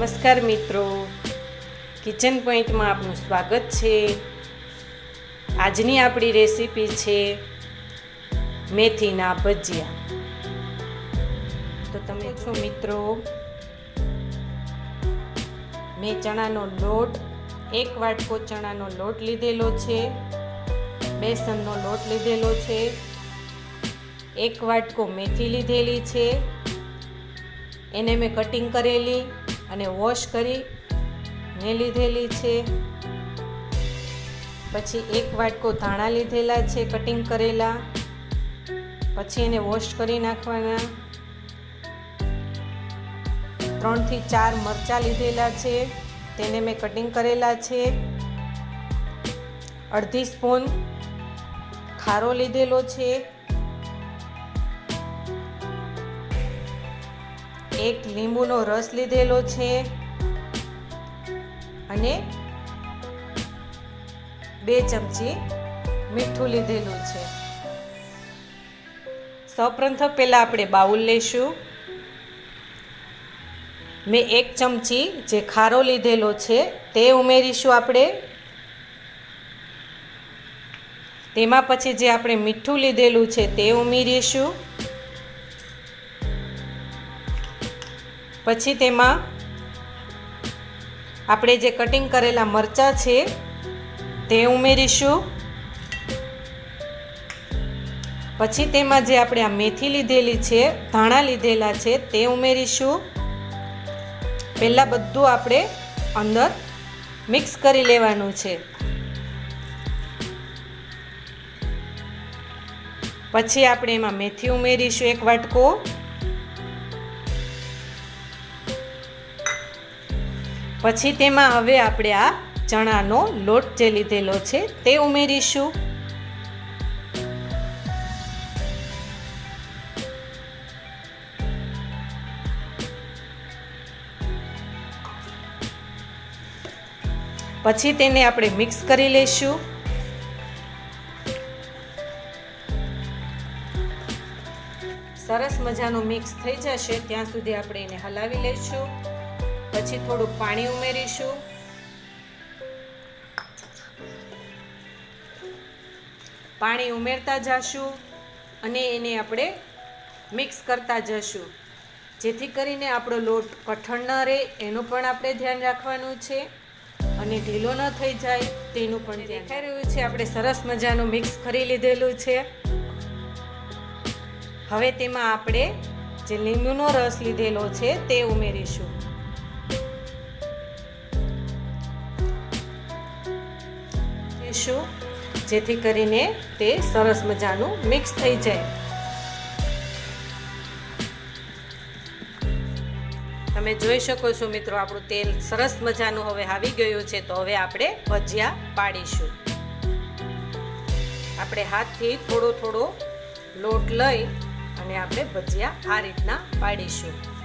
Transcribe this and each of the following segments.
નમસ્કાર મિત્રો. કિચન પોઈન્ટમાં આપનું સ્વાગત છે. આજની આપણી રેસીપી છે મેથીના ભજીયા. તો તમે છો મિત્રો, મેં ચણાનો લોટ, એક વાટકો ચણાનો લોટ લીધેલો છે, બેસનનો લોટ લીધેલો છે, એક વાટકો મેથી લીધેલી છે, એને મેં કટિંગ કરેલી અને વોશ કરી ને લીધેલી છે. પછી એક વાટકો ધાણા લીધેલા છે કટિંગ કરેલા. પછી એને વોશ કરી નાખવાના. ત્રણથી ચાર મરચાં લીધેલા છે, તેને મેં કટિંગ કરેલા છે. અડધી સ્પૂન ખારો લીધેલો છે. એક લીંબુનો રસ લીધેલો છે અને બે ચમચી મીઠું લીધેલું છે. સૌપ્રથમ પહેલાં આપણે બાઉલ લઈશું. મેં એક ચમચી જે ખારો લીધેલો છે તે ઉમેરીશું આપણે. તેમાં પછી જે આપણે મીઠું લીધેલું છે તે ઉમેરીશું. પછી તેમાં આપણે જે કટિંગ કરેલા મરચાં છે, તે ઉમેરીશું. પછી તેમાં જે આપણે આ મેથી લીધેલી છે, ધાણા લીધેલા છે, તે ઉમેરીશું. પહેલાં બધું આપણે અંદર મિક્સ કરી લેવાનું છે. પછી આપણે એમાં મેથી ઉમેરીશું એક વાટકો. પછી તેમાં હવે આપણે આ ચણાનો લોટ જે લીધેલો છે તે ઉમેરીશું. પછી તેને આપણે મિક્સ કરી લઈશું સરસ મજાનું મિક્સ થઈ જશે, ત્યાં સુધી આપણે એને હલાવી લઈશું પછી થોડું પાણી ઉમેરીશું. પાણી ઉમેરતા જશું અને એને આપણે મિક્સ કરતા જશું. જેથી કરીને આપણો લોટ કઠણ ન રહે એનું પણ આપણે ધ્યાન રાખવાનું છે. અને ઢીલો ન થઈ જાય તેનું પણ દેખાઈ રહ્યું છે. આપણે સરસ મજાનું મિક્સ કરી લીધેલું છે. હવે તેમાં આપણે જે લીંબુનો રસ લીધેલો છે તે ઉમેરીશું. શું જેથી કરીને તે સરસ મજાનું મિક્સ થઈ જાય. તમે જોઈ શકો છો મિત્રો, આપણું તેલ સરસ મજાનું હવે આવી ગયું છે, તો હવે આપણે ભજીયા પાડીશું. આપણે હાથથી થોડો થોડો લોટ લઈ અને આપણે ભજીયા આ રીતના પાડીશું.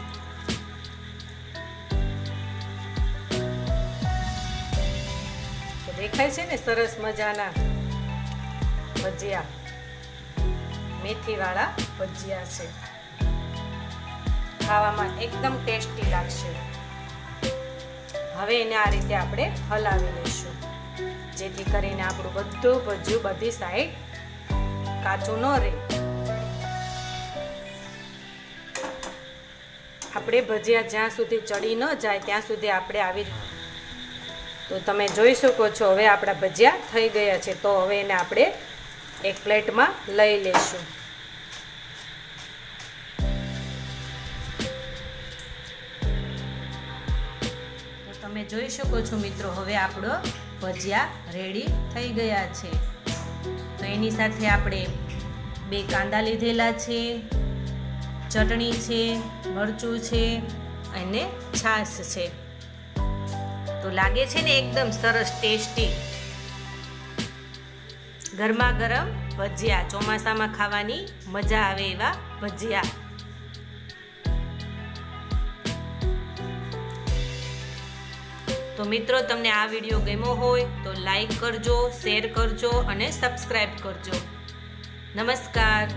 દેખાય છે ને સરસ મજાના ભજીયા. મેથીવાળા ભજીયા છે. ખાવામાં એકદમ ટેસ્ટી લાગશે. હવે એને આ રીતે આપણે હલાવી લઈશું. જેથી કરીને આપણું બધું ભજ્યું બધી સાઈડ કાચું ન રહે. આપણે ભજીયા જ્યાં સુધી ચડી ન જાય, ત્યાં સુધી આપણે આવી તો તમે જોઈ શકો છો, હવે આપણા ભજીયા થઈ ગયા છે. તો હવે એને આપણે એક પ્લેટમાં લઈ લેશું. તો તમે જોઈ શકો છો મિત્રો, હવે આપણો ભજીયા રેડી થઈ ગયા છે. તો એની સાથે આપણે બે કાંદા લીધેલા છે, ચટણી છે, મરચું છે અને છાશ છે. તો લાગે છે ને એકદમ સરસ ટેસ્ટી. ગરમા ગરમ ભજીયા, ચોમાસામાં ખાવાની મજા આવે એવા ભજીયા. તો મિત્રો, તમને આ વીડિયો ગમ્યો હોય તો લાઈક કરજો, શેર કરજો અને સબસ્ક્રાઈબ કરજો. નમસ્કાર.